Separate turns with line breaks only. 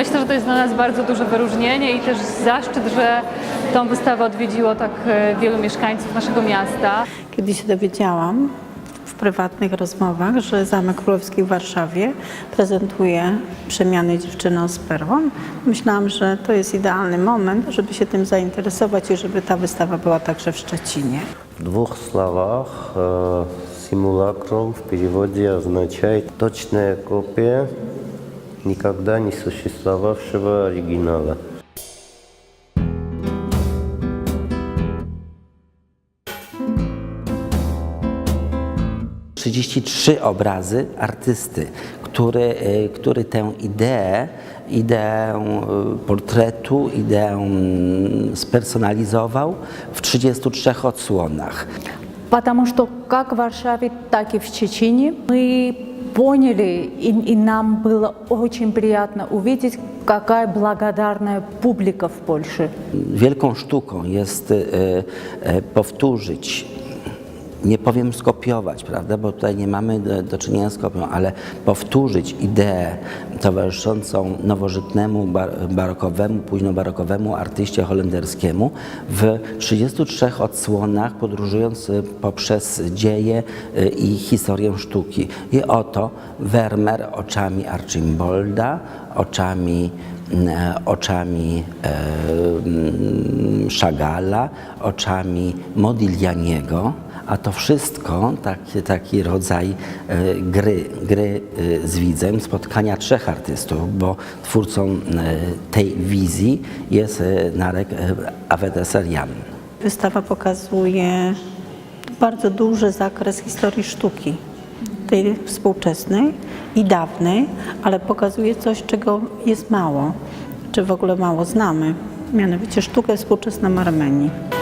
Myślę, że to jest dla nas bardzo duże wyróżnienie i też zaszczyt, że tą wystawę odwiedziło tak e, wielu mieszkańców naszego miasta.
Kiedy się dowiedziałam w prywatnych rozmowach, że Zamek Królewski w Warszawie prezentuje przemiany dziewczyną z perłą, myślałam, że to jest idealny moment, żeby się tym zainteresować i żeby ta wystawa była także w Szczecinie.
В двух словах, э, симулакрум в переводе означает точная копия никогда не существовавшего оригинала.
Trzydzieści trzy obrazy artysty, który, y, który tę ideę, ideę y, portretu, ideę mm, spersonalizował w 33 odsłonach.
Потому что как в Варшаве, так и в Чечне мы поняли, и, и нам было очень приятно увидеть, какая благодарная публика в Польше.
Wielką sztuką jest y, y, powtórzyć, nie powiem skopiować, prawda, bo tutaj nie mamy do, do czynienia z kopią, ale powtórzyć ideę towarzyszącą nowożytnemu, bar, barokowemu, późnobarokowemu artyście holenderskiemu w 33 odsłonach, podróżując y, poprzez dzieje y, i historię sztuki. I oto Vermeer oczami Archimbolda, oczami e, oczami e, mm, Chagalla, oczami Modiglianiego, a to wszystko taki, taki rodzaj e, gry, gry e, z widzem, spotkania trzech artystów, bo twórcą e, tej wizji jest Narek Avedeserian.
Wystawa pokazuje bardzo duży zakres historii sztuki, tej współczesnej i dawnej, ale pokazuje coś, czego jest mało, czy w ogóle mało znamy, mianowicie sztukę współczesną Armenii.